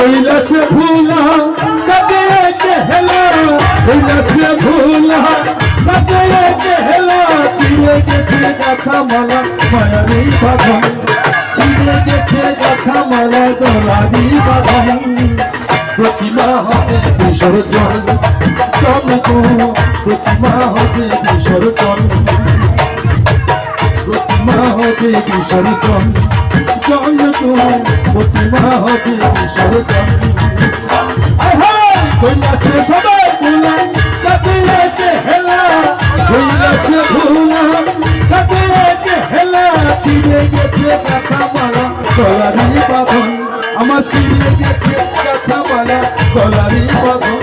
কৈলাসে ভুলা কাকে কেহলা কৈলাসে ভুলা কাকে কেহলা চিরে গেছে কথা মালা মায়ারি বাঁধন চিরে গেছে কথা মালা দোলারি বাঁধন প্রতিমা হবে বিসর্জন, চমকো, প্রতিমা হবে বিসর্জন। প্রতিমা হবে বিসর্জন চমকো প্রতিমা হবে বিসর্জন কৈলাসে চিড়ে কথা মালা গলারি বাঁধন। আমার চিড়ে গেছে কথা মালা গলারি বাঁধন।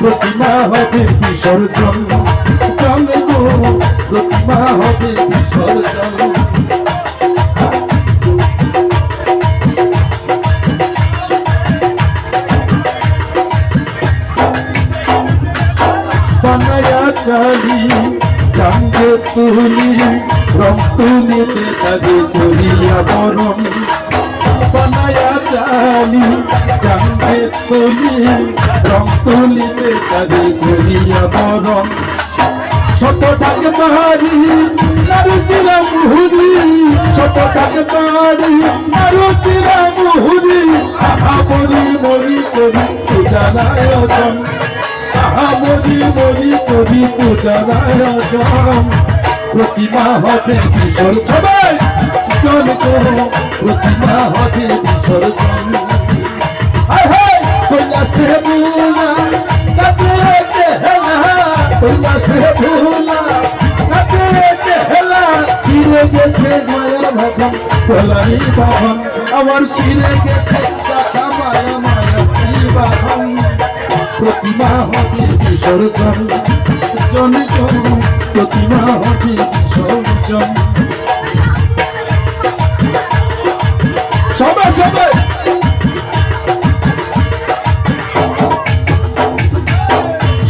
প্রতিমা হবে বিসর্জন গো প্রতিমা হবে বিসর্জন বানায়া চালি জানতে তুলি রং তুলিতে তাদের করিয়া বরণ। বানায়া চালি জানতে তুলি রং তুলিতে তাদের করিয়া বরণ। শত টাকে পাহাড়ি নারু চিরা মুহুরি। শত টাকে পাহাড়ি নারু চিরা মুহুরি। আহা মরি মরি করি পূজানায় প্রতিমা হবে কিশোর সবাই করো প্রতিমা হবে হায় কৈলাসে হেলা কৈলাসে হেলা চিরে গেছে মায়া ভাবন কলারি বাহন আমার চিরে গেছে মায়া প্রতিমা হবে বিসর্জন জন জন প্রতিমা হবে বিসর্জন সবাই সবাই!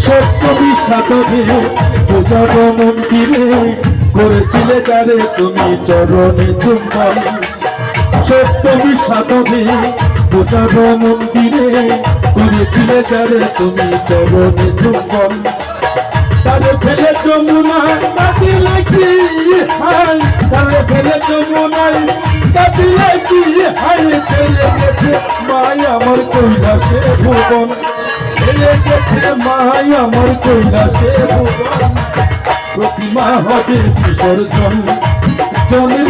সপ্তমী সাধনে পূজাব মন্দিরে করেছিলে তারে তুমি চরণে চুম্বন। সাধনে পূজাব মন্দিরে করেছিলে তারে তুমি চরণে চুম্বন তারে ফেলে যমুনা কাটিলে কি হাই তারে ফেলে যমুনাই কাটিলে কি হাই চলে গেছে মাই আমার কৈলাসে ভুবন। চলে গেছে মাই আমার কৈলাসে ভুবন। প্রতিমা হবে বিসর্জন। জলে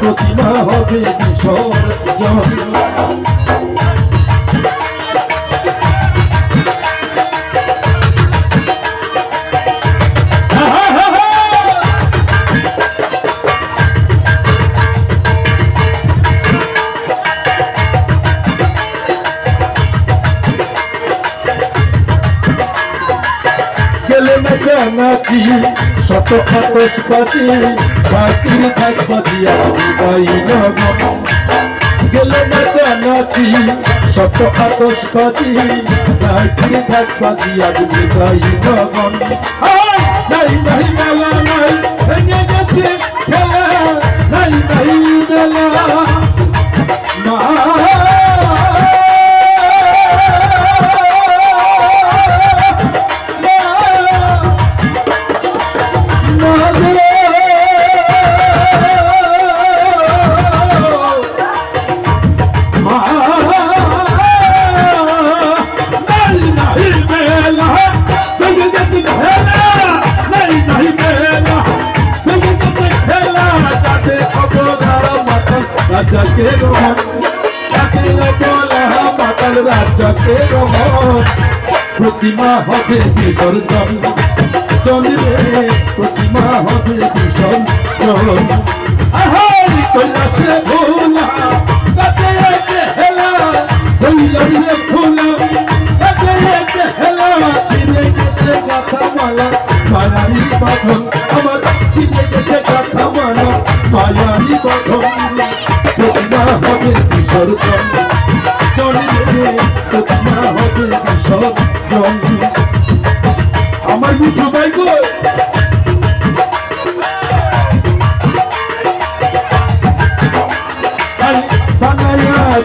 প্রতিমা হবে বিসর্জন। জানাতি শত আতস পাতি বাকির থাক পাতিয়া বিদায় নগন গেলে না জানাতি শত আতস পাতি বাকির থাক পাতিয়া বিদায় নগন নাই নাই, মেলা নাই, ভেঙে গেছে রাজাকে রহন মাতাল রাজাকে রহন প্রতিমা হবে বিসর্জন চলবে। প্রতিমা হবে বিসর্জন আহাই, কৈলাসে ভোলা কাছে এসে হেলা, কৈলাসে ভোলা কাছে এসে হেলা, চিনে গেছে কথা মালা, মায়ারি বাঁধন আমার চিনে গেছে কথা মালা, মায়ারি বাঁধন প্রতিমা হবে বিসর্জন চলবে প্রতিমা হবে বিসর্জন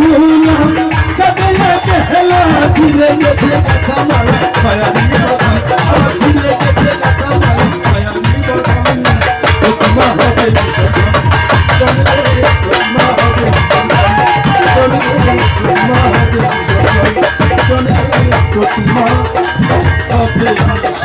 ঝুলাম কবিলে কেলা ঝিলে গেছে কথা মালা মায়া নিয়ে ঝিলে গেছে কথা মালা মায়া নিয়ে তোমা হবে তোমা হবে তোমা হবে তোমা হবে তোমা হবে